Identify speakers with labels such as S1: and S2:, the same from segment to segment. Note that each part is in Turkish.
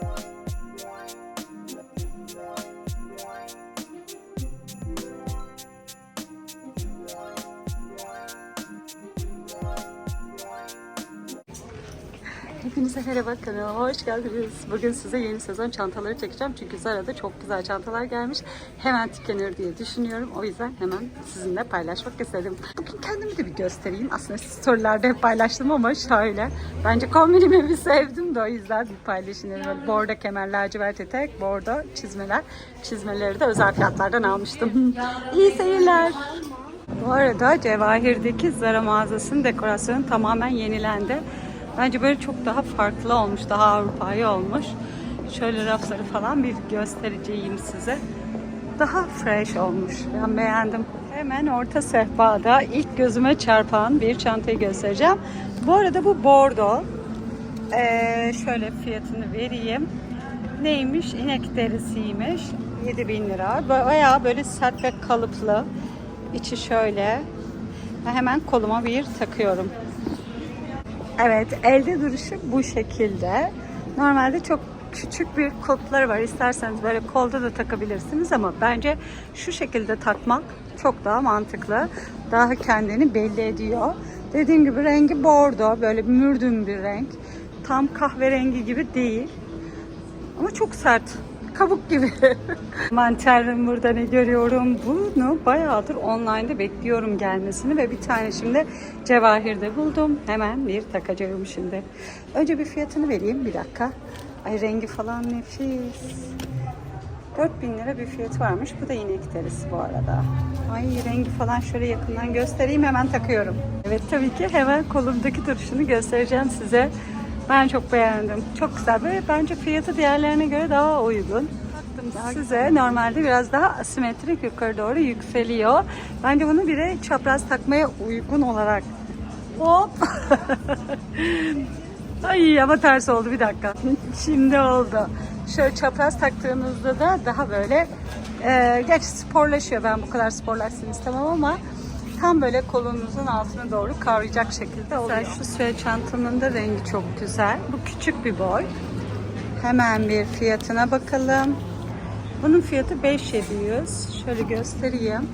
S1: Bye. Hepinize merhaba kanalıma hoş geldiniz. Bugün size yeni sezon çantaları çekeceğim. Çünkü Zara'da çok güzel çantalar gelmiş. Hemen tükenir diye düşünüyorum. O yüzden hemen sizinle paylaşmak istedim. Bugün kendimi de bir göstereyim. Aslında storylerde hep paylaştım ama şöyle. Bence kombinimi bir sevdim de o yüzden bir dedim. Böyle bordo kemer, lacivert etek, bordo çizmeler. Çizmeleri de özel fiyatlardan almıştım. İyi seyirler. Bu arada Cevahir'deki Zara mağazasının dekorasyonu tamamen yenilendi. Bence böyle çok daha farklı olmuş, daha Avrupa'yı olmuş. Şöyle rafları falan bir göstereceğim size. Daha fresh olmuş. Ben beğendim. Hemen orta sehpada ilk gözüme çarpan bir çantayı göstereceğim. Bu arada bu bordo. Ee, şöyle fiyatını vereyim. Neymiş? İnek derisiymiş. 7000 lira. Bayağı böyle sert ve kalıplı. İçi şöyle. Hemen koluma bir takıyorum. Evet, elde duruşu bu şekilde. Normalde çok küçük bir kulpları var. İsterseniz böyle kolda da takabilirsiniz ama bence şu şekilde takmak çok daha mantıklı. Daha kendini belli ediyor. Dediğim gibi rengi bordo, böyle mürdüm bir renk. Tam kahverengi gibi değil. Ama çok sert. Kabuk gibi. Aman tanrım burada ne görüyorum. Bunu bayağıdır online'da bekliyorum gelmesini ve bir tane şimdi Cevahir'de buldum. Hemen bir takacağım şimdi. Önce bir fiyatını vereyim bir dakika. Ay rengi falan nefis. 4000 lira bir fiyatı varmış. Bu da inek derisi bu arada. Ay rengi falan şöyle yakından göstereyim hemen takıyorum. Evet tabii ki hemen kolumdaki duruşunu göstereceğim size. Ben çok beğendim. Çok güzel. Böyle bence fiyatı diğerlerine göre daha uygun. Taktım size normalde biraz daha asimetrik yukarı doğru yükseliyor. Bence bunu bir de çapraz takmaya uygun olarak hop Ay ama ters oldu bir dakika. Şimdi oldu. Şöyle çapraz taktığınızda da daha böyle e, gerçi sporlaşıyor. Ben bu kadar sporlaşsın istemem ama tam böyle kolunuzun altına doğru kavrayacak şekilde oluyor. Şu süre çantamın da rengi çok güzel. Bu küçük bir boy. Hemen bir fiyatına bakalım. Bunun fiyatı 5700. Şöyle göstereyim.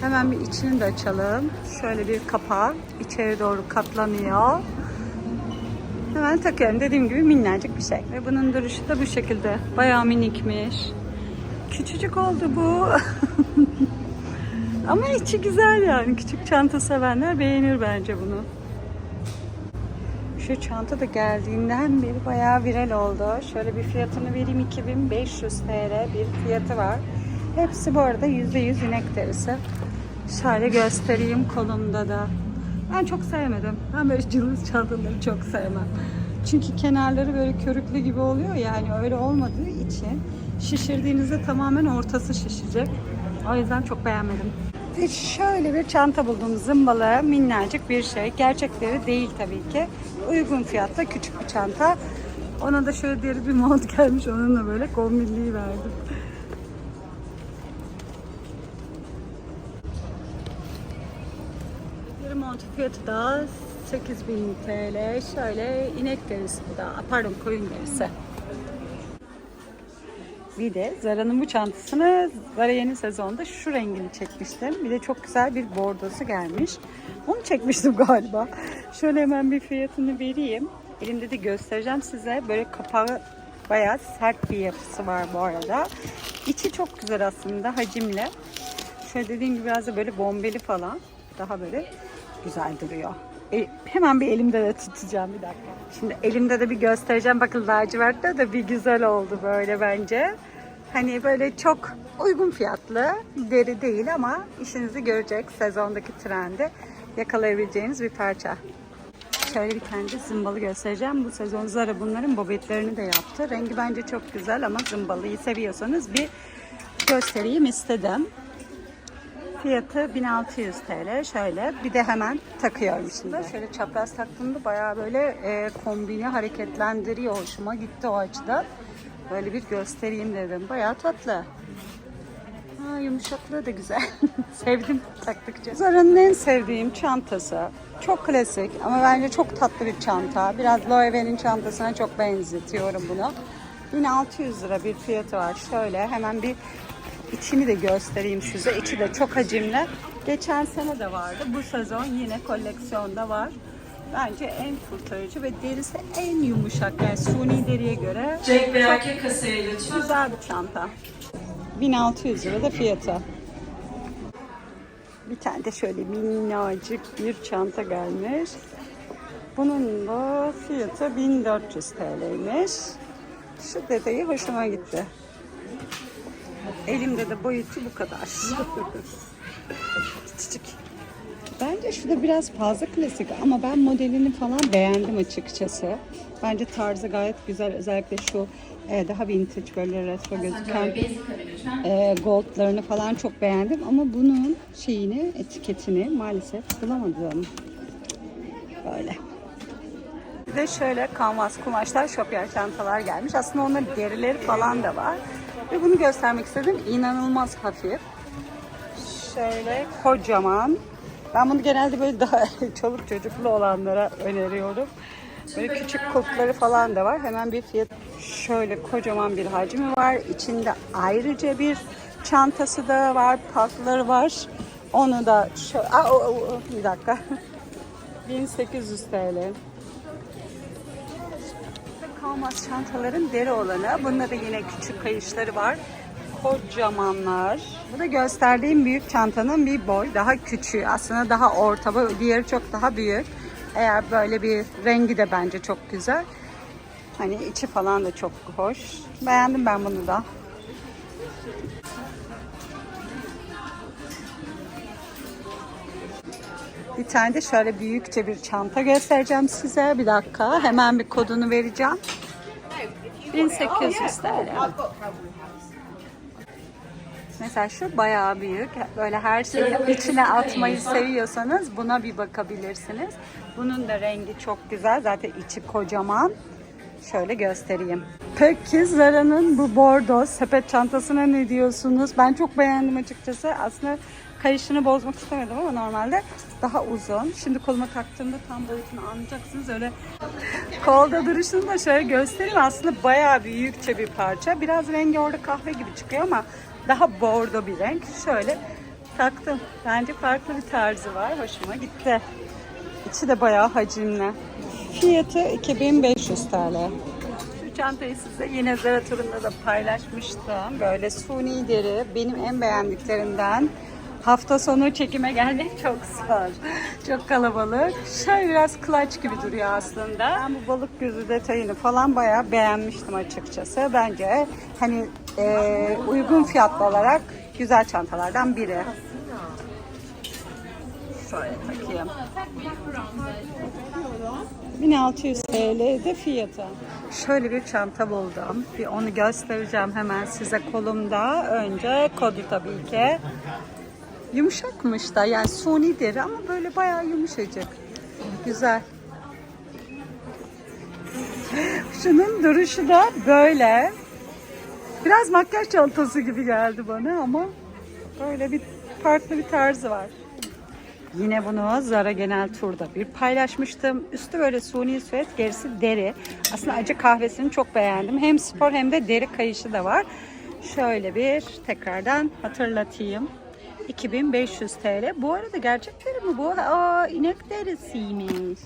S1: Hemen bir içini de açalım. Şöyle bir kapağı içeri doğru katlanıyor. Hemen takıyorum. Dediğim gibi minnacık bir şey. Ve bunun duruşu da bu şekilde. Bayağı minikmiş. Küçücük oldu bu. Ama içi güzel yani. Küçük çanta sevenler beğenir bence bunu. Şu çanta da geldiğinden beri bayağı viral oldu. Şöyle bir fiyatını vereyim 2500 TL bir fiyatı var. Hepsi bu arada %100 inek derisi. Şöyle göstereyim kolumda da. Ben çok sevmedim. Ben böyle cılız çantaları çok sevmem. Çünkü kenarları böyle körüklü gibi oluyor yani öyle olmadığı için şişirdiğinizde tamamen ortası şişecek. O yüzden çok beğenmedim. Şöyle bir çanta buldum zımbalı minnacık bir şey. Gerçekleri değil tabii ki. Uygun fiyatta küçük bir çanta. Ona da şöyle deri bir mont gelmiş. Onunla böyle kombinliği verdim. Deri montu fiyatı da 8000 TL. Şöyle inek derisi bu da. Pardon koyun derisi. Bir de Zara'nın bu çantasını Zara yeni sezonda şu rengini çekmiştim. Bir de çok güzel bir bordosu gelmiş. Onu çekmiştim galiba. Şöyle hemen bir fiyatını vereyim. Elimde de göstereceğim size. Böyle kapağı bayağı sert bir yapısı var bu arada. İçi çok güzel aslında hacimli. Şöyle dediğim gibi biraz da böyle bombeli falan. Daha böyle güzel duruyor. E, hemen bir elimde de tutacağım bir dakika. Şimdi elimde de bir göstereceğim. Bakın lacivertte de bir güzel oldu böyle bence. Hani böyle çok uygun fiyatlı deri değil ama işinizi görecek sezondaki trendi yakalayabileceğiniz bir parça. Şöyle bir tane zımbalı göstereceğim. Bu sezon Zara bunların bobetlerini de yaptı. Rengi bence çok güzel ama zımbalıyı seviyorsanız bir göstereyim istedim. Fiyatı 1600 TL. Şöyle bir de hemen takıyorum şimdi. Şöyle çapraz taktığımda bayağı böyle e, kombini hareketlendiriyor. Hoşuma gitti o açıdan. Böyle bir göstereyim dedim. Bayağı tatlı. Ha, yumuşaklığı da güzel. Sevdim taktıkça. Zara'nın en sevdiğim çantası. Çok klasik ama bence çok tatlı bir çanta. Biraz Loewe'nin çantasına çok benzetiyorum bunu. 1600 lira bir fiyatı var. Şöyle hemen bir içini de göstereyim size. İçi de çok hacimli. Geçen sene de vardı. Bu sezon yine koleksiyonda var. Bence en kurtarıcı ve derisi en yumuşak. Yani suni deriye göre
S2: Cenk Bey erkek kasaya lütfen.
S1: güzel bir çanta. 1600 lira da fiyatı. Bir tane de şöyle minnacık bir çanta gelmiş. Bunun da fiyatı 1400 TL'ymiş. Şu detayı hoşuma gitti. Elimde de boyutu bu kadar. Küçücük. Bence şu da biraz fazla klasik ama ben modelini falan beğendim açıkçası. Bence tarzı gayet güzel. Özellikle şu e, daha vintage böyle retro gözüken e, goldlarını falan çok beğendim. Ama bunun şeyini, etiketini maalesef bulamadım. Böyle. Bir de şöyle kanvas kumaşlar, şopyer çantalar gelmiş. Aslında onların derileri falan da var. Ve bunu göstermek istedim. İnanılmaz hafif. Şöyle kocaman. Ben bunu genelde böyle daha çoluk çocuklu olanlara öneriyorum. Böyle küçük kulpları falan da var. Hemen bir fiyat. Şöyle kocaman bir hacmi var. İçinde ayrıca bir çantası da var. Patları var. Onu da şöyle... Aa, o, o, bir dakika. 1800 TL. Kalmaz çantaların deri olanı. Bunda da yine küçük kayışları var. Kocamanlar. Bu da gösterdiğim büyük çantanın bir boy. Daha küçüğü. Aslında daha orta. Diğeri çok daha büyük. Eğer böyle bir rengi de bence çok güzel. Hani içi falan da çok hoş. Beğendim ben bunu da. Bir tane de şöyle büyükçe bir çanta göstereceğim size. Bir dakika. Hemen bir kodunu vereceğim. 1800 TL. Mesela şu bayağı büyük. Böyle her şeyi içine atmayı seviyorsanız buna bir bakabilirsiniz. Bunun da rengi çok güzel. Zaten içi kocaman. Şöyle göstereyim. Peki Zara'nın bu bordo sepet çantasına ne diyorsunuz? Ben çok beğendim açıkçası. Aslında kayışını bozmak istemedim ama normalde daha uzun. Şimdi koluma taktığımda tam boyutunu anlayacaksınız. Öyle kolda duruşunu da şöyle göstereyim. Aslında bayağı büyükçe bir parça. Biraz rengi orada kahve gibi çıkıyor ama daha bordo bir renk. Şöyle taktım. Bence farklı bir tarzı var. Hoşuma gitti. İçi de bayağı hacimli. Fiyatı 2500 TL. Şu çantayı size yine Zara turunda da paylaşmıştım. Böyle suni deri benim en beğendiklerimden. Hafta sonu çekime gelmek çok zor. Çok kalabalık. Şöyle biraz clutch gibi duruyor aslında. Ben bu balık gözü detayını falan bayağı beğenmiştim açıkçası. Bence hani e, uygun fiyatlı olarak güzel çantalardan biri. Şöyle takayım. 1600 TL de fiyatı. Şöyle bir çanta buldum. Bir onu göstereceğim hemen size kolumda. Önce kodu tabii ki. Yumuşakmış da yani suni deri ama böyle bayağı yumuşacık. Güzel. Şunun duruşu da böyle. Biraz makyaj çantası gibi geldi bana ama böyle bir farklı bir tarzı var. Yine bunu Zara Genel Tur'da bir paylaşmıştım. Üstü böyle suni süet, gerisi deri. Aslında acı kahvesini çok beğendim. Hem spor hem de deri kayışı da var. Şöyle bir tekrardan hatırlatayım. 2500 TL. Bu arada gerçek deri mi bu? Aa inek derisiymiş.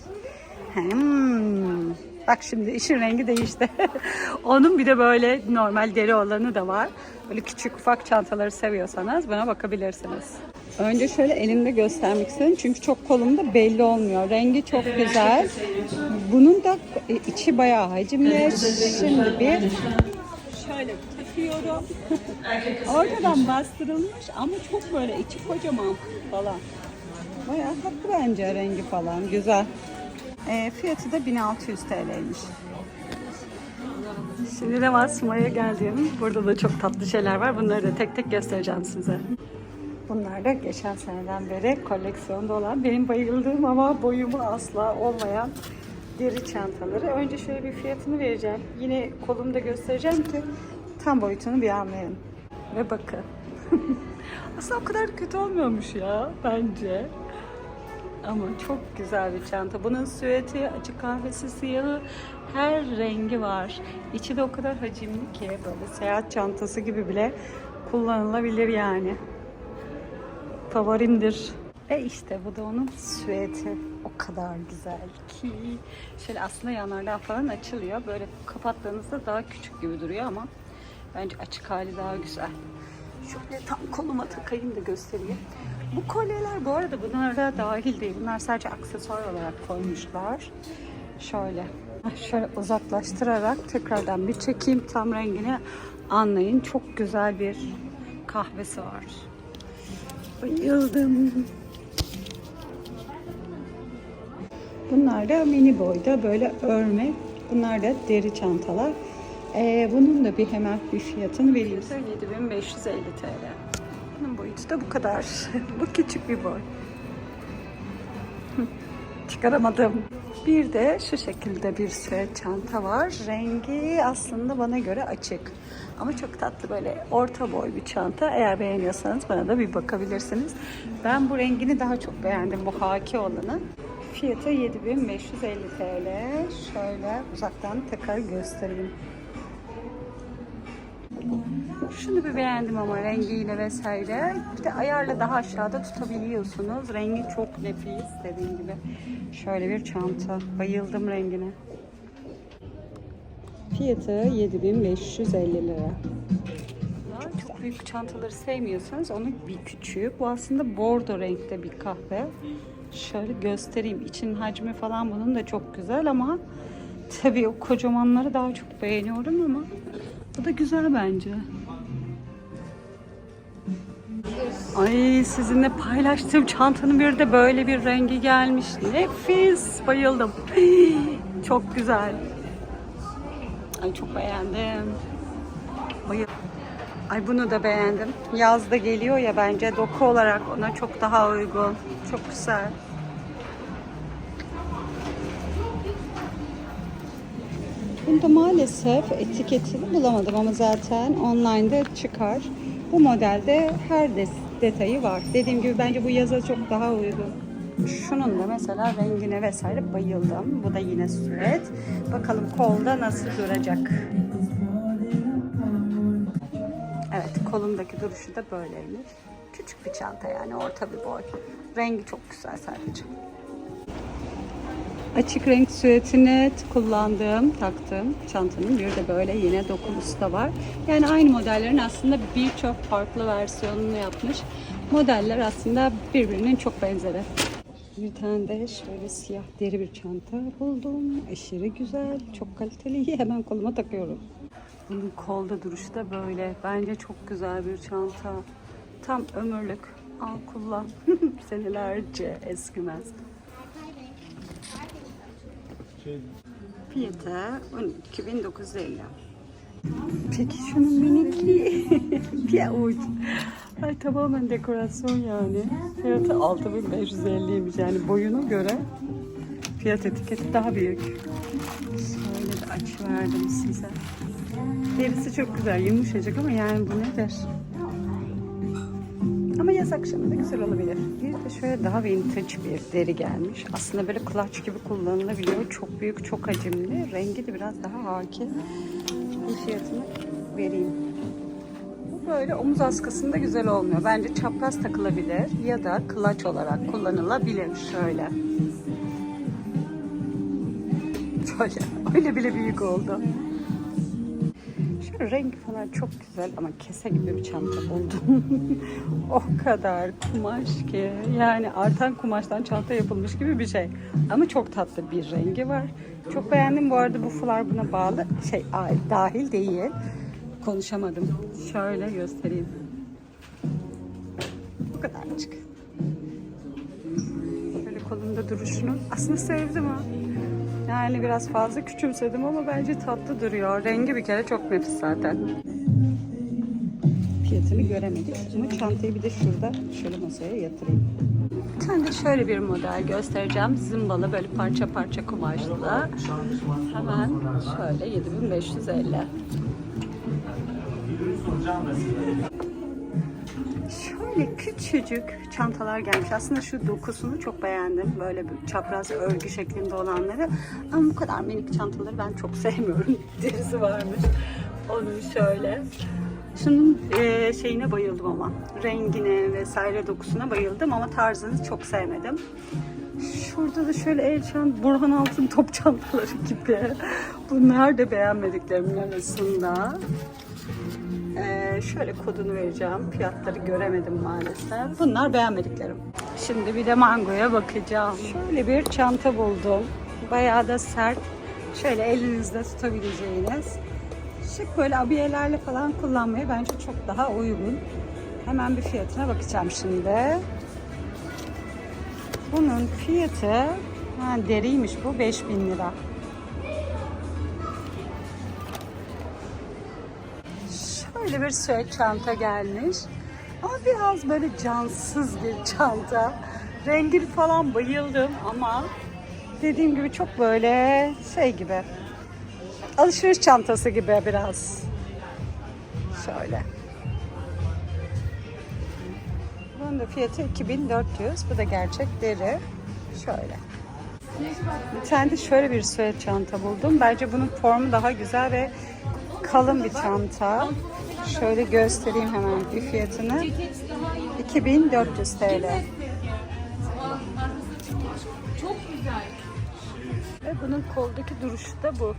S1: Hmm. Bak şimdi işin rengi değişti. Onun bir de böyle normal deri olanı da var. Böyle küçük ufak çantaları seviyorsanız buna bakabilirsiniz. Önce şöyle elimde göstermek istedim çünkü çok kolumda belli olmuyor. Rengi çok güzel. Bunun da e, içi bayağı hacimli. Şimdi bir şöyle takıyorum. Ortadan bastırılmış ama çok böyle içi kocaman falan. Bayağı tatlı bence rengi falan. Güzel. E, fiyatı da 1600 TL'ymiş. Şimdi de Masuma'ya geldim. Burada da çok tatlı şeyler var. Bunları da tek tek göstereceğim size. Bunlar da geçen seneden beri koleksiyonda olan, benim bayıldığım ama boyumu asla olmayan deri çantaları. Önce şöyle bir fiyatını vereceğim. Yine kolumda göstereceğim ki tam boyutunu bir anlayın. Ve bakın. aslında o kadar kötü olmuyormuş ya bence. Ama çok güzel bir çanta. Bunun süeti, açık kahvesi, siyahı, her rengi var. İçi de o kadar hacimli ki böyle seyahat çantası gibi bile kullanılabilir yani. Favorimdir. E işte bu da onun süeti. O kadar güzel ki. Şöyle aslında yanlardan falan açılıyor. Böyle kapattığınızda daha küçük gibi duruyor ama bence açık hali daha güzel. Şöyle tam koluma takayım da göstereyim. Bu kolyeler bu arada bunlara dahil değil. Bunlar sadece aksesuar olarak koymuşlar. Şöyle. Şöyle uzaklaştırarak tekrardan bir çekeyim. Tam rengini anlayın. Çok güzel bir kahvesi var. Bayıldım. Bunlar da mini boyda böyle örme. Bunlar da deri çantalar. Ee, bunun da bir hemen bir fiyatını vereyim. 7550 TL. Bunun boyutu da bu kadar. bu küçük bir boy. Çıkaramadım. Bir de şu şekilde bir süet çanta var. Rengi aslında bana göre açık. Ama çok tatlı böyle orta boy bir çanta. Eğer beğeniyorsanız bana da bir bakabilirsiniz. Ben bu rengini daha çok beğendim. Bu haki olanı. Fiyatı 7550 TL. Şöyle uzaktan tekrar göstereyim. Şunu bir beğendim ama rengiyle vesaire. Bir de ayarla daha aşağıda tutabiliyorsunuz. Rengi çok nefis dediğim gibi. Şöyle bir çanta. Bayıldım rengine. Fiyatı 7550 lira. Çok büyük çantaları sevmiyorsanız onun bir küçüğü. Bu aslında bordo renkte bir kahve. Şöyle göstereyim. İçin hacmi falan bunun da çok güzel ama tabii o kocamanları daha çok beğeniyorum ama bu da güzel bence. Ay sizinle paylaştığım çantanın bir de böyle bir rengi gelmiş. Nefis. Bayıldım. Çok güzel. Ay çok beğendim. Bayıldım. Ay bunu da beğendim. Yazda geliyor ya bence doku olarak ona çok daha uygun. Çok güzel. Bunda maalesef etiketini bulamadım ama zaten online'da çıkar. Bu modelde her detayı var. Dediğim gibi bence bu yaza çok daha uygun. Şunun da mesela rengine vesaire bayıldım. Bu da yine süet. Bakalım kolda nasıl duracak. Evet kolumdaki duruşu da böyleymiş. Küçük bir çanta yani orta bir boy. Rengi çok güzel sadece. Açık renk süetini kullandığım, taktığım çantanın bir de böyle yine dokunusu da var. Yani aynı modellerin aslında birçok farklı versiyonunu yapmış. Modeller aslında birbirinin çok benzeri. Bir tane de şöyle siyah deri bir çanta buldum. Aşırı güzel, çok kaliteli. Hemen koluma takıyorum. Bunun kolda duruşu da böyle. Bence çok güzel bir çanta. Tam ömürlük. Al kullan. Senelerce eskimez. Fiyatı 12.950. Peki şunun minikliği bir avuç. Ay tamamen dekorasyon yani. Fiyatı 6550'ymiş yani boyuna göre fiyat etiketi daha büyük. Şöyle de açı verdim size. Derisi çok güzel, yumuşacık ama yani bu nedir? Ama yaz akşamında güzel olabilir. Bir de şöyle daha vintage bir deri gelmiş. Aslında böyle clutch gibi kullanılabiliyor. Çok büyük, çok hacimli. Rengi de biraz daha hakim. Bir fiyatını vereyim. Bu böyle omuz askısında güzel olmuyor. Bence çapraz takılabilir ya da clutch olarak kullanılabilir. Şöyle. Şöyle. Öyle bile büyük oldu. Rengi falan çok güzel ama kese gibi bir çanta buldum. o kadar kumaş ki. Yani artan kumaştan çanta yapılmış gibi bir şey. Ama çok tatlı bir rengi var. Çok beğendim. Bu arada bu fular buna bağlı. Şey dahil değil. Konuşamadım. Şöyle göstereyim. Bu kadarcık. Böyle kolumda duruşunu. Aslında sevdim ha. Yani biraz fazla küçümsedim ama bence tatlı duruyor. Rengi bir kere çok nefis zaten. Fiyatını göremedik ama çantayı bir de şurada şöyle masaya yatırayım. Bir şöyle bir model göstereceğim. Zımbalı böyle parça parça kumaşlı. Hemen şöyle 7550. Şöyle küçücük çantalar gelmiş. Aslında şu dokusunu çok beğendim. Böyle bir çapraz örgü şeklinde olanları. Ama bu kadar minik çantaları ben çok sevmiyorum. Derisi varmış. Onun şöyle. Şunun e, şeyine bayıldım ama. Rengine vesaire dokusuna bayıldım ama tarzını çok sevmedim. Şurada da şöyle el çant, Burhan Altın top çantaları gibi. Bunlar da beğenmediklerimin arasında. Ee, şöyle kodunu vereceğim. Fiyatları göremedim maalesef. Bunlar beğenmediklerim. Şimdi bir de mangoya bakacağım. Şöyle bir çanta buldum. Bayağı da sert. Şöyle elinizde tutabileceğiniz. Şık böyle abiyelerle falan kullanmaya bence çok daha uygun. Hemen bir fiyatına bakacağım şimdi. Bunun fiyatı ha, deriymiş bu 5000 lira. Şöyle bir süet çanta gelmiş. Ama biraz böyle cansız bir çanta. Rengini falan bayıldım ama dediğim gibi çok böyle şey gibi. Alışveriş çantası gibi biraz. Şöyle. Bunun da fiyatı 2400. Bu da gerçek deri. Şöyle. Bir tane de şöyle bir süet çanta buldum. Bence bunun formu daha güzel ve kalın bir çanta. Şöyle göstereyim hemen bir fiyatını. 2400 TL.
S2: Çok güzel.
S1: Ve bunun koldaki duruşu da bu.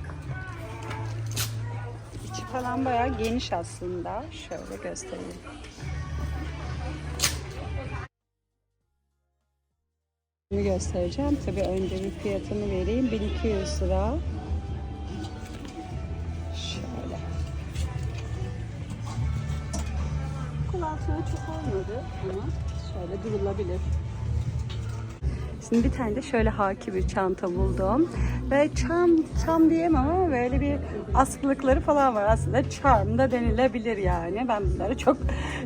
S1: İçi falan bayağı geniş aslında. Şöyle göstereyim. Göstereceğim. Tabii önce bir fiyatını vereyim. 1200 lira. Altına çok olmadı ama şöyle durulabilir. Şimdi bir tane de şöyle haki bir çanta buldum. Ve çam, çam diyemem ama böyle bir askılıkları falan var. Aslında charm da denilebilir yani. Ben bunları çok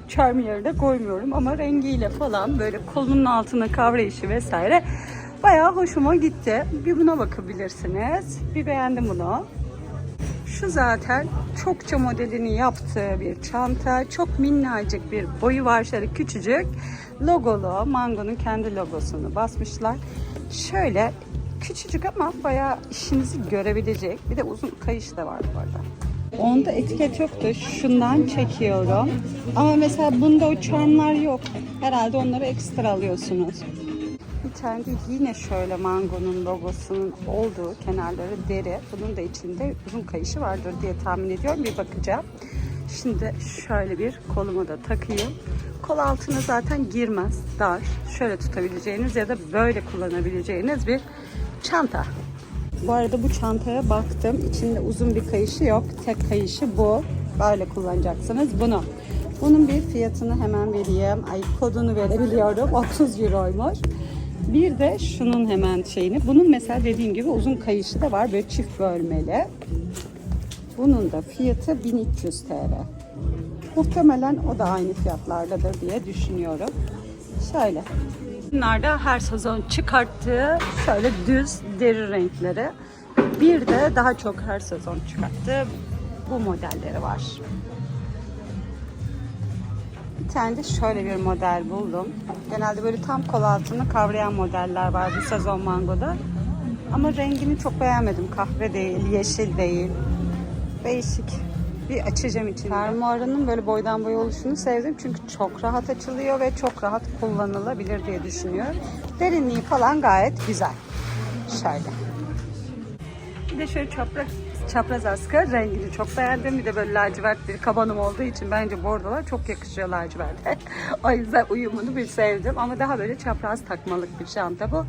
S1: charm yerine koymuyorum ama rengiyle falan böyle kolunun altına kavrayışı vesaire bayağı hoşuma gitti. Bir buna bakabilirsiniz. Bir beğendim bunu. Şu zaten çokça modelini yaptığı bir çanta. Çok minnacık bir boyu var şöyle küçücük. Logolu. Mango'nun kendi logosunu basmışlar. Şöyle küçücük ama bayağı işinizi görebilecek. Bir de uzun kayış da var bu arada. Onda etiket yoktu. Şundan çekiyorum. Ama mesela bunda o çanlar yok. Herhalde onları ekstra alıyorsunuz. Bir tane de yine şöyle mangonun logosunun olduğu kenarları deri. Bunun da içinde uzun kayışı vardır diye tahmin ediyorum. Bir bakacağım. Şimdi şöyle bir koluma da takayım. Kol altına zaten girmez. Dar. Şöyle tutabileceğiniz ya da böyle kullanabileceğiniz bir çanta. Bu arada bu çantaya baktım. İçinde uzun bir kayışı yok. Tek kayışı bu. Böyle kullanacaksınız bunu. Bunun bir fiyatını hemen vereyim. Ay kodunu verebiliyorum. 30 euroymuş. Bir de şunun hemen şeyini. Bunun mesela dediğim gibi uzun kayışı da var. Böyle çift bölmeli. Bunun da fiyatı 1300 TL. Muhtemelen o da aynı fiyatlardadır diye düşünüyorum. Şöyle. Bunlar da her sezon çıkarttığı şöyle düz deri renkleri. Bir de daha çok her sezon çıkarttığı bu modelleri var. Bir tane de şöyle bir model buldum. Genelde böyle tam kol altını kavrayan modeller var bu sezon mangoda. Ama rengini çok beğenmedim. Kahve değil, yeşil değil. Değişik. Bir açacağım için. Fermuarının böyle boydan boya oluşunu sevdim. Çünkü çok rahat açılıyor ve çok rahat kullanılabilir diye düşünüyorum. Derinliği falan gayet güzel. Şöyle. Bir de şöyle çapraz, çapraz askı rengini çok beğendim. Bir de böyle lacivert bir kabanım olduğu için bence bordolar çok yakışıyor laciverte. o yüzden uyumunu bir sevdim. Ama daha böyle çapraz takmalık bir çanta bu.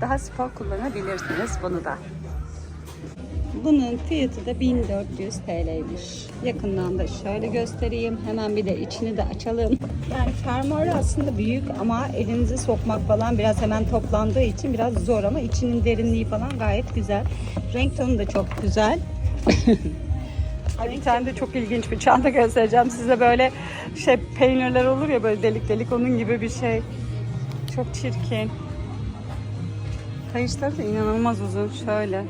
S1: Daha spor kullanabilirsiniz bunu da. Bunun fiyatı da 1400 TL'ymiş. Yakından da şöyle göstereyim. Hemen bir de içini de açalım. Yani fermuarı aslında büyük ama elinizi sokmak falan biraz hemen toplandığı için biraz zor ama içinin derinliği falan gayet güzel. Renk tonu da çok güzel. Ay bir tane de çok ilginç bir çanta göstereceğim size böyle şey peynirler olur ya böyle delik delik onun gibi bir şey. Çok çirkin. Kayışları da inanılmaz uzun şöyle.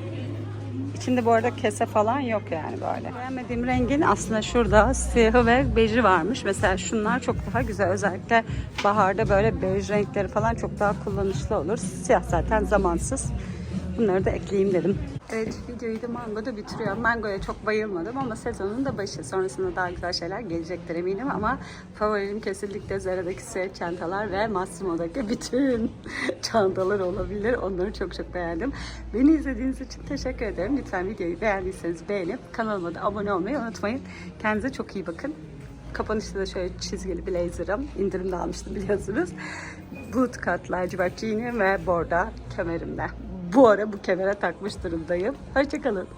S1: İçinde bu arada kese falan yok yani böyle. Beğenmediğim rengin aslında şurada siyahı ve beji varmış. Mesela şunlar çok daha güzel. Özellikle baharda böyle bej renkleri falan çok daha kullanışlı olur. Siyah zaten zamansız. Bunları da ekleyeyim dedim. Evet videoyu da mangoda bitiriyorum. Mangoya çok bayılmadım ama sezonun da başı. Sonrasında daha güzel şeyler gelecektir eminim ama favorim kesinlikle Zara'daki süet çantalar ve Massimo'daki bütün çantalar olabilir. Onları çok çok beğendim. Beni izlediğiniz için teşekkür ederim. Lütfen videoyu beğendiyseniz beğenip kanalıma da abone olmayı unutmayın. Kendinize çok iyi bakın. Kapanışta da şöyle çizgili blazer'ım. indirimde almıştım biliyorsunuz. Boot cut lacivert ve borda kemerimde. Bu ara bu kemere takmış durumdayım. Hoşçakalın.